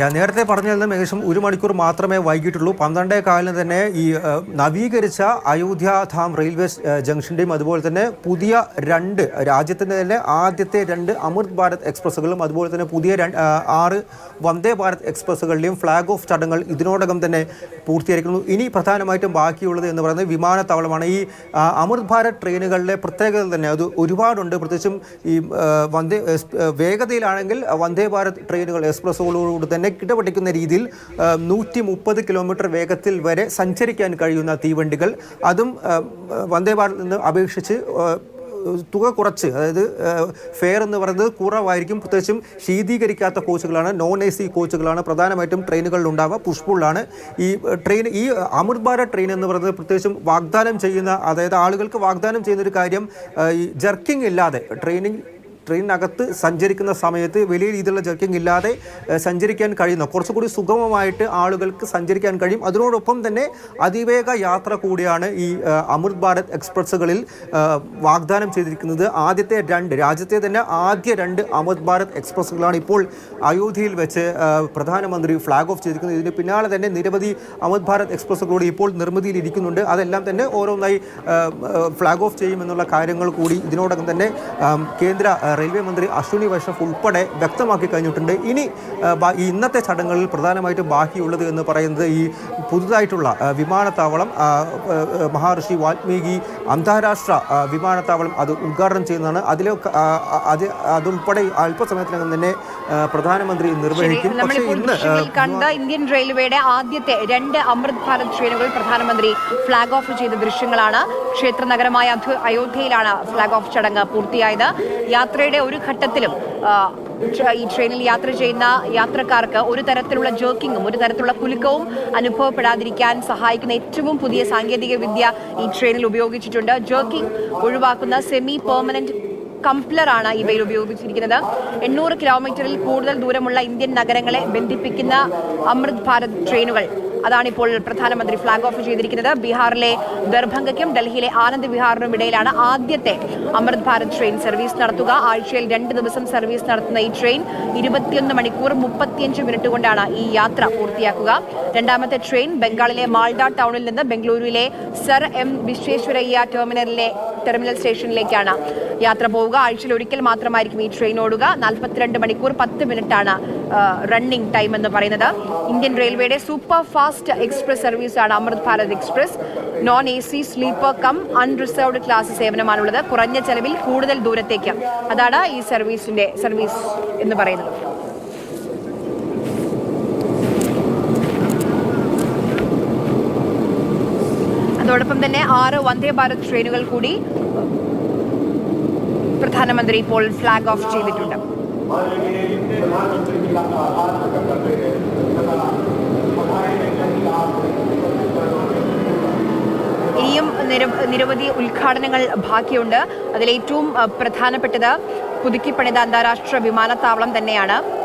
ഞാൻ നേരത്തെ പറഞ്ഞതിൽ ഏകദേശം ഒരു മണിക്കൂർ മാത്രമേ വൈകിട്ടുള്ളൂ പന്ത്രണ്ടേ കാലിന് തന്നെ ഈ നവീകരിച്ച അയോധ്യാധാം റെയിൽവേ ജംഗ്ഷന്റെയും അതുപോലെ തന്നെ പുതിയ രണ്ട് രാജ്യത്തിന്റെ തന്നെ ആദ്യത്തെ രണ്ട് അമൃത് ഭാരത് എക്സ്പ്രസ്സുകളും അതുപോലെ തന്നെ പുതിയ രണ്ട് ആറ് വന്ദേ ഭാരത് എക്സ്പ്രസ്സുകളുടെയും ഫ്ലാഗ് ഓഫ് ചടങ്ങുകൾ ഇതിനോടകം തന്നെ പൂർത്തീകരിക്കുന്നു. ഇനി പ്രധാനമായിട്ടും ബാക്കിയുള്ളത് എന്ന് പറയുന്നത് വിമാനത്താവളമാണ്. ഈ അമൃത് ഭാരത് ട്രെയിനുകളിലെ പ്രത്യേകത തന്നെ അത് ഒരുപാടുണ്ട്. പ്രത്യേകിച്ചും ഈ വന്ദേ വേഗതയിലാണെങ്കിൽ വന്ദേ ഭാരത് ട്രെയിനുകൾ എക്സ്പ്രസ്സുകളോട് തന്നെ കിടപിടിക്കുന്ന രീതിയിൽ നൂറ്റി മുപ്പത് കിലോമീറ്റർ വേഗത്തിൽ വരെ സഞ്ചരിക്കാൻ കഴിയുന്ന തീവണ്ടികൾ. അതും വന്ദേ ഭാരത് നിന്ന് അപേക്ഷിച്ച് തുക കുറച്ച് അതായത് ഫെയർ എന്ന് പറയുന്നത് കുറവായിരിക്കും. പ്രത്യേകിച്ചും ശീതീകരിക്കാത്ത കോച്ചുകളാണ് നോൺ എ സി കോച്ചുകളാണ്. പ്രധാനമായിട്ടും ട്രെയിനുകളിൽ ഉണ്ടാവുക പുഷ്പുള്ളാണ് ഈ ട്രെയിൻ ഈ അമൃത് ഭാരത് ട്രെയിൻ എന്ന് പറയുന്നത് പ്രത്യേകിച്ചും വാഗ്ദാനം ചെയ്യുന്ന അതായത് ആളുകൾക്ക് വാഗ്ദാനം ചെയ്യുന്ന ഒരു കാര്യം ഈ ജർക്കിംഗ് ഇല്ലാതെ ട്രെയിനിങ് ട്രെയിനിനകത്ത് സഞ്ചരിക്കുന്ന സമയത്ത് വലിയ രീതിയിലുള്ള ജർക്കിംഗ് ഇല്ലാതെ സഞ്ചരിക്കാൻ കഴിയുന്ന കുറച്ചുകൂടി സുഗമമായിട്ട് ആളുകൾക്ക് സഞ്ചരിക്കാൻ കഴിയും. അതിനോടൊപ്പം തന്നെ അതിവേഗ യാത്ര കൂടിയാണ് ഈ അമൃത് ഭാരത് എക്സ്പ്രസ്സുകളിൽ വാഗ്ദാനം ചെയ്തിരിക്കുന്നത്. ആദ്യത്തെ രണ്ട് രാജ്യത്തെ തന്നെ ആദ്യ രണ്ട് അമൃത് ഭാരത് എക്സ്പ്രസ്സുകളാണ് ഇപ്പോൾ അയോധ്യയിൽ വെച്ച് പ്രധാനമന്ത്രി ഫ്ലാഗ് ഓഫ് ചെയ്തിരിക്കുന്നത്. ഇതിന് പിന്നാലെ തന്നെ നിരവധി അമൃത് ഭാരത് എക്സ്പ്രസ്സുകളോട് ഇപ്പോൾ നിർമ്മിതിയിൽ ഇരിക്കുന്നുണ്ട്. അതെല്ലാം തന്നെ ഓരോന്നായി ഫ്ലാഗ് ഓഫ് ചെയ്യുമെന്നുള്ള കാര്യങ്ങൾ കൂടി ഇതിനോടകം തന്നെ കേന്ദ്ര റെയിൽവേ മന്ത്രി അശ്വിനി വൈഷ്ണവ് ഉൾപ്പെടെ വ്യക്തമാക്കി കഴിഞ്ഞിട്ടുണ്ട്. ഇനി ഇന്നത്തെ ചടങ്ങുകളിൽ പ്രധാനമായിട്ടും ബാക്കിയുള്ളത് എന്ന് പറയുന്നത് ഈ പുതുതായിട്ടുള്ള വിമാനത്താവളം മഹർഷി വാൽമീകി അന്താരാഷ്ട്ര വിമാനത്താവളം അത് ഉദ്ഘാടനം ചെയ്യുന്നതാണ്. അതിലെ അത് അതുൾപ്പെടെ അല്പസമയത്തിനകം തന്നെ പ്രധാനമന്ത്രി നിർവഹിക്കും. പക്ഷേ ഇന്ന് കണ്ട ഇന്ത്യൻ റെയിൽവേയുടെ ആദ്യത്തെ രണ്ട് അമൃത് ഭാരത് ട്രെയിനുകൾ പ്രധാനമന്ത്രി ഫ്ളാഗ് ഓഫ് ചെയ്ത ദൃശ്യങ്ങളാണ്. ക്ഷേത്ര നഗരമായ അയോധ്യയിലാണ് ഫ്ളാഗ് ഓഫ് ചടങ്ങ് പൂർത്തിയായത്. യാത്രയുടെ ഒരു ഘട്ടത്തിലും ഈ ട്രെയിനിൽ യാത്ര ചെയ്യുന്ന യാത്രക്കാർക്ക് ഒരു തരത്തിലുള്ള ജോക്കിങ്ങും ഒരു തരത്തിലുള്ള കുലുക്കവും അനുഭവപ്പെടാതിരിക്കാൻ സഹായിക്കുന്ന ഏറ്റവും പുതിയ സാങ്കേതിക വിദ്യ ഈ ട്രെയിനിൽ ഉപയോഗിച്ചിട്ടുണ്ട്. ജോക്കിംഗ് ഒഴിവാക്കുന്ന സെമി പെർമനന്റ് കംപ്ലറാണ് ഇവയിൽ ഉപയോഗിച്ചിരിക്കുന്നത്. എണ്ണൂറ് കിലോമീറ്ററിൽ കൂടുതൽ ദൂരമുള്ള ഇന്ത്യൻ നഗരങ്ങളെ ബന്ധിപ്പിക്കുന്ന അമൃത് ഭാരത് ട്രെയിനുകൾ അതാണ് ഇപ്പോൾ പ്രധാനമന്ത്രി ഫ്ളാഗ് ഓഫ് ചെയ്തിരിക്കുന്നത്. ബീഹാറിലെ ദർഭംഗയ്ക്കും ഡൽഹിയിലെ ആനന്ദ് വിഹാറിനും ഇടയിലാണ് ആദ്യത്തെ അമൃത് ഭാരത് ട്രെയിൻ സർവീസ് നടത്തുക. ആഴ്ചയിൽ രണ്ട് ദിവസം സർവീസ് നടത്തുന്ന ഈ ട്രെയിൻ ഇരുപത്തിയൊന്ന് മണിക്കൂർ മുപ്പത്തിയഞ്ച് മിനിറ്റ് കൊണ്ടാണ് ഈ യാത്ര പൂർത്തിയാക്കുക. രണ്ടാമത്തെ ട്രെയിൻ ബംഗാളിലെ മാൾഡ ടൗണിൽ നിന്ന് ബംഗളൂരുവിലെ സർ എം വിശ്വേശ്വരയ്യ ടെർമിനലിലെ ടെർമിനൽ സ്റ്റേഷനിലേക്കാണ് യാത്ര പോവുക. ആഴ്ചയിൽ ഒരിക്കൽ മാത്രമായിരിക്കും ഈ ട്രെയിൻ ഓടുക. നാൽപ്പത്തിരണ്ട് മണിക്കൂർ പത്ത് മിനിറ്റാണ് റണ്ണിംഗ് ടൈം എന്ന് പറയുന്നത്. ഇന്ത്യൻ റെയിൽവേയുടെ സൂപ്പർ ഫാസ്റ്റ് എക്സ്പ്രസ് സർവീസാണ് Amrit Bharat express. Non A C sleeper cum unreserved class സേവനമാണുള്ളത്. കുറഞ്ഞ ചെലവിൽ കൂടുതൽ ദൂരത്തേക്ക്. അതാണ് ഈ സർവീസിന്റെ സർവീസ് എന്ന് പറയുന്നത്. അതോടൊപ്പം തന്നെ ആറ് വന്ദേ ഭാരത് ട്രെയിനുകൾ കൂടി പ്രധാനമന്ത്രി ഇപ്പോൾ ഫ്ലാഗ് ഓഫ് ചെയ്തിട്ടുണ്ട്. ഇനിയും നിര- നിരവധി ഉദ്ഘാടനങ്ങൾ ബാക്കിയുണ്ട്. അതിലേറ്റവും പ്രധാനപ്പെട്ടത് പുതുക്കിപ്പണിത അന്താരാഷ്ട്ര വിമാനത്താവളം തന്നെയാണ്.